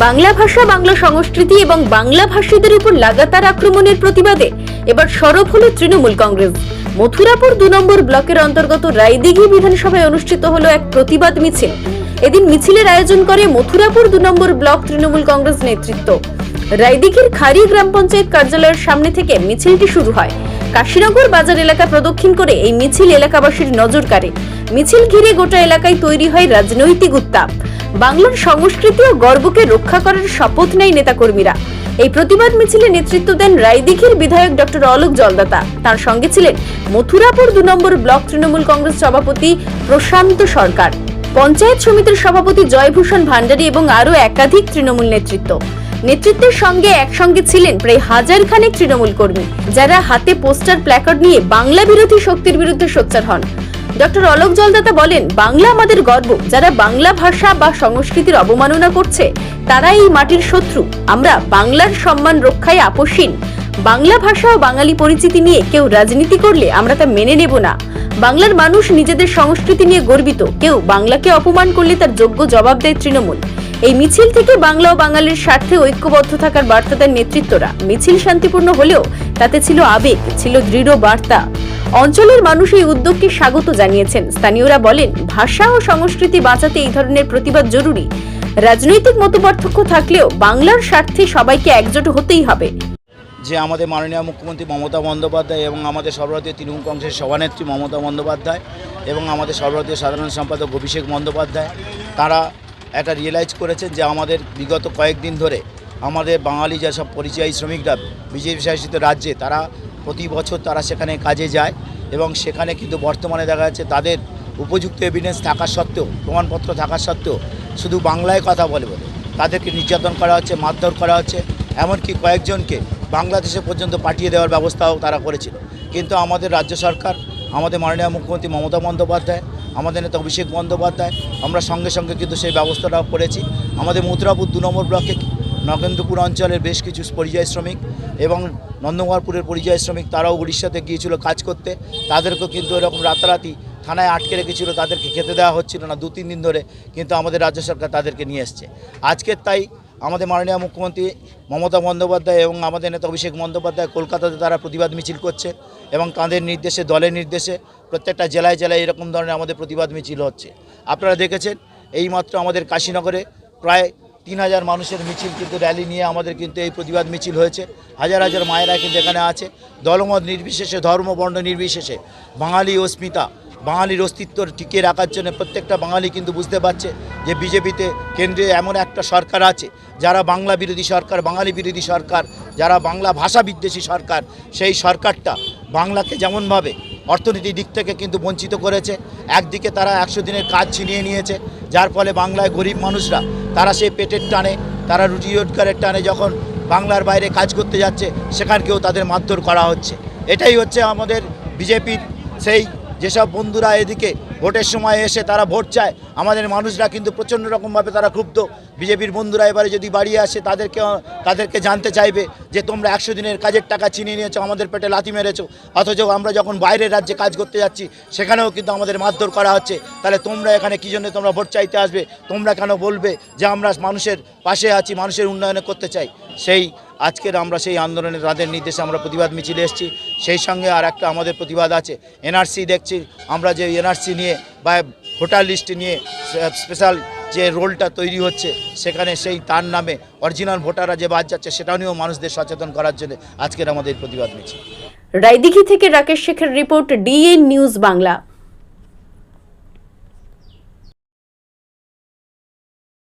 বাংলা ভাষা, বাংলা সংস্কৃতি এবং বাংলা ভাষীদের উপর লাগাতার আক্রমণের প্রতিবাদে এবার সরব হল তৃণমূল কংগ্রেস। মথুরাপুর দু নম্বর ব্লকের অন্তর্গত রায়দিঘি বিধানসভায় অনুষ্ঠিত হলো এক প্রতিবাদ মিছিল। এদিন মিছিলের আয়োজন করে মথুরাপুর দু নম্বর ব্লক তৃণমূল কংগ্রেস নেতৃত্ব। রায়দিঘির খারি গ্রাম পঞ্চায়েত কার্যালয়ের সামনে থেকে মিছিলটি শুরু হয়। কাশীনগর বাজার এলাকা প্রদক্ষিণ করে এই মিছিল এলাকাবাসীর নজর কাড়ে। মিছিল ঘিরে গোটা এলাকায় তৈরি হয় রাজনৈতিক উত্তাপ। বাংলার সংস্কৃতি ও গর্বকে রক্ষা করার শপথ নেয় নেতাকর্মীরা। এই প্রতিবাদ মিছিলে নেতৃত্ব দেন রায়দিঘির বিধায়ক ডক্টর অলোক জলদাতা। তার সঙ্গে ছিলেন মথুরাপুর দু নম্বর ব্লক তৃণমূল কংগ্রেস সভাপতি প্রশান্ত সরকার, পঞ্চায়েত সমিতির সভাপতি জয়ভূষণ ভান্ডারী এবং আরও একাধিক তৃণমূল নেতৃত্ব। নেতৃত্বের সঙ্গে একসঙ্গে ছিলেন প্রায় হাজার খানেক তৃণমূল কর্মী, যারা হাতে পোস্টার, প্ল্যাকার্ড নিয়ে বাংলা বিরোধী শক্তির বিরুদ্ধে সোচ্চার হন। ডক্টর অলোক জলদাতা বলেন, বাংলা আমাদের গর্ব। যারা বাংলা ভাষা বা সংস্কৃতির অবমাননা করছে তারা এই মাটির শত্রু। আমরা বাংলার সম্মান রক্ষায় আপোষহীন। বাংলা ভাষা ও বাঙালি পরিচিতি নিয়ে কেউ রাজনীতি করলে আমরা তা মেনে নেব না। বাংলার মানুষ নিজেদের সংস্কৃতি নিয়ে গর্বিত। কেউ বাংলাকে অপমান করলে তার যোগ্য জবাব দেয় তৃণমূল। এই মিছিল থেকে বাংলা ও বাঙালির স্বার্থে ঐক্যবদ্ধ থাকার বার্তা দেন নেতৃত্বরা। মিছিল শান্তিপূর্ণ হলেও তাতে ছিল আবেগ, ছিল দৃঢ় বার্তা। অঞ্চলের মানুষ এই উদ্যোগকে স্বাগত জানিয়েছেন। স্থানীয়রা বলেন, ভাষা ও সংস্কৃতি বাঁচাতে এই ধরনের প্রতিবাদ জরুরি। রাজনৈতিক মতপার্থক্য থাকলেও বাংলার স্বার্থে সবাইকে একজোট হতেই হবে। যে আমাদের মাননীয় মুখ্যমন্ত্রী মমতা বন্দ্যোপাধ্যায় এবং আমাদের সর্বভারতীয় তৃণমূল কংগ্রেসের সভানেত্রী মমতা বন্দ্যোপাধ্যায় এবং আমাদের সর্বভারতীয় সাধারণ সম্পাদক অভিষেক বন্দ্যোপাধ্যায়, তারা একটা রিয়েলাইজ করেছেন যে আমাদের বিগত কয়েকদিন ধরে আমাদের বাঙালি যেসব পরিযায়ী শ্রমিকরা, বিজেপি শাসিত রাজ্যে, তারা প্রতি বছর তারা সেখানে কাজে যায় এবং সেখানে কিন্তু বর্তমানে দেখা যাচ্ছে তাদের উপযুক্ত এভিডেন্স থাকা সত্ত্বেও, প্রমাণপত্র থাকা সত্ত্বেও শুধু বাংলায় কথা বলে বলে। তাদেরকে নির্যাতন করা হচ্ছে, মারধর করা হচ্ছে, এমনকি কয়েকজনকে বাংলাদেশে পর্যন্ত পাঠিয়ে দেওয়ার ব্যবস্থাও তারা করেছিল। কিন্তু আমাদের রাজ্য সরকার, আমাদের মাননীয় মুখ্যমন্ত্রী মমতা বন্দ্যোপাধ্যায়, আমাদের নেতা অভিষেক বন্দ্যোপাধ্যায়, আমরা সঙ্গে সঙ্গে কিন্তু সেই ব্যবস্থাটাও করেছি। আমাদের মথুরাপুর দু নম্বর ব্লকে নগেন্দ্রপুর অঞ্চলের বেশ কিছু পরিযায়ী শ্রমিক এবং নন্দকুমারপুরের পরিযায়ী শ্রমিক তারাও উড়িষ্যাতে গিয়েছিল কাজ করতে। তাদেরকেও কিন্তু এরকম রাতারাতি থানায় আটকে রেখেছিল, তাদেরকে খেতে দেওয়া হচ্ছিল না। দু তিন দিন ধরে কিন্তু আমাদের রাজ্য সরকার তাদেরকে নিয়ে এসছে। আজকের তাই আমাদের মাননীয় মুখ্যমন্ত্রী মমতা বন্দ্যোপাধ্যায় এবং আমাদের নেতা অভিষেক বন্দ্যোপাধ্যায় কলকাতাতে তারা প্রতিবাদ মিছিল করছে এবং তাদের নির্দেশে, দলের নির্দেশে প্রত্যেকটা জেলায় জেলায় এরকম ধরনের আমাদের প্রতিবাদ মিছিল হচ্ছে। আপনারা দেখেছেন, এইমাত্র আমাদের কাশীনগরে প্রায় তিন হাজার মানুষের মিছিল কিন্তু র্যালি নিয়ে আমাদের কিন্তু এই প্রতিবাদ মিছিল হয়েছে। হাজার হাজার মায়েরা কিন্তু এখানে আছে। দলমত নির্বিশেষে ধর্ম বর্ণ নির্বিশেষে। বাঙালি অস্মিতা বাঙালির অস্তিত্ব টিকিয়ে রাখার জন্য প্রত্যেকটা বাঙালি কিন্তু বুঝতে পারছে যে বিজেপিতে কেন্দ্রে এমন একটা সরকার আছে, যারা বাংলা বিরোধী সরকার, বাঙালি বিরোধী সরকার, যারা বাংলা ভাষা বিদ্বেষী সরকার, সেই সরকারটা বাংলাকে যেমনভাবে অর্থনীতির দিক থেকে কিন্তু বঞ্চিত করেছে, একদিকে তারা একশো দিনের কাজ ছিনিয়ে নিয়েছে, যার ফলে বাংলায় গরিব মানুষরা তারা সেই পেটের টানে, তারা রুটি রোজগারের টানে যখন বাংলার বাইরে কাজ করতে যাচ্ছে, সেখানকেও তাদের মারধর করা হচ্ছে। এটাই হচ্ছে আমাদের বিজেপির সেই যেসব বন্ধুরা এদিকে ভোটের সময় এসে তারা ভোট চায়, আমাদের মানুষরা কিন্তু প্রচণ্ড রকমভাবে তারা ক্ষুব্ধ। বিজেপির বন্ধুরা এবারে যদি বাড়ি আসে, তাদেরকে তাদেরকে জানতে চাইবে যে তোমরা একশো দিনের কাজের টাকা চিনিয়ে নিয়েছো, আমাদের পেটে লাথি মেরেছো। অথচ আমরা যখন বাইরের রাজ্যে কাজ করতে যাচ্ছি, সেখানেও কিন্তু আমাদের মারধর করা হচ্ছে। তাহলে তোমরা এখানে কী জন্য তোমরা ভোট চাইতে আসবে? তোমরা কেন বলবে যে আমরা মানুষের পাশে আছি, মানুষের উন্নয়নে করতে চাই? সেই আজকের আমরা সেই আন্দোলনে তাদের নির্দেশে আমরা প্রতিবাদ মিছিলে এসেছি। সেই সঙ্গে আর একটা আমাদের প্রতিবাদ আছে। এনআরসি দেখছি, আমরা যে এনআরসি নিয়ে বা ভোটার লিস্ট নিয়ে স্পেশাল যে রোলটা তৈরি হচ্ছে, সেখানে সেই তার নামে অরিজিনাল ভোটাররা যে বাদ যাচ্ছে, সেটা নিয়েও মানুষদের সচেতন করার জন্য আজকের আমাদের প্রতিবাদ মিছিল। রায়দিঘি থেকে রাকেশ শেখের রিপোর্ট ডিএন নিউজ বাংলা।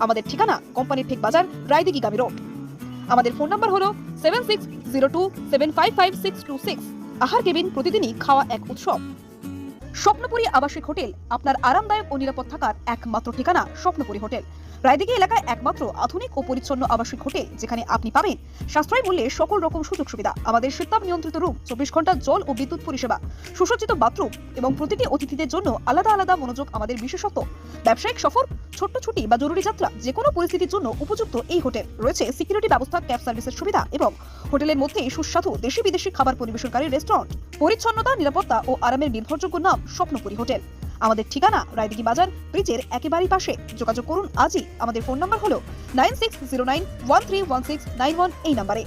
আমাদের ঠিকানা কোম্পানির ঠিক বাজার, রায়দিঘি গামী রোড। আমাদের ফোন নাম্বার হলো seven six zero two seven five five six two six. Ahar cabin প্রতিদিনই খাওয়া এক উৎসব। স্বপ্নপুরী আবাসিক হোটেল আপনার আরামদায়ক ও নিরাপদ থাকার একমাত্র ঠিকানা স্বপ্নপুরী হোটেল। রায়দিঘি এলাকায় একমাত্র আধুনিক ও পরিচ্ছন্ন আবাসিক হোটেল যেখানে আপনি পাবেন সাশ্রয় মূল্যে সকল রকম সুযোগ সুবিধা, আমাদের শীতাপ নিয়ন্ত্রিত রুম, চব্বিশ ঘণ্টা জল ও বিদ্যুৎ পরিষেবা, সুসজ্জিত বাথরুম এবং প্রতিটি অতিথিদের জন্য আলাদা আলাদা মনোযোগ আমাদের বিশেষত্ব। ব্যবসায়িক সফর, ছোট্ট ছুটি বা জরুরি যাত্রা যে কোনো পরিস্থিতির জন্য উপযুক্ত এই হোটেল। রয়েছে সিকিউরিটি ব্যবস্থা, ক্যাব সার্ভিসের সুবিধা এবং হোটেলের মধ্যে সুস্বাদু দেশি বিদেশি খাবার পরিবেশনকারী রেস্টুরেন্ট। পরিচ্ছন্নতা, নিরাপত্তা ও আরামের নির্ভরযোগ্য নাম স্বপ্নপুরী হোটেল। আমাদের ঠিকানা রায়দিঘি বাজার ব্রিজের একেবারেই পাশে। যোগাযোগ করুন আজই। আমাদের ফোন নাম্বার হলো nine six zero nine one three one six nine one এই নাম্বারে।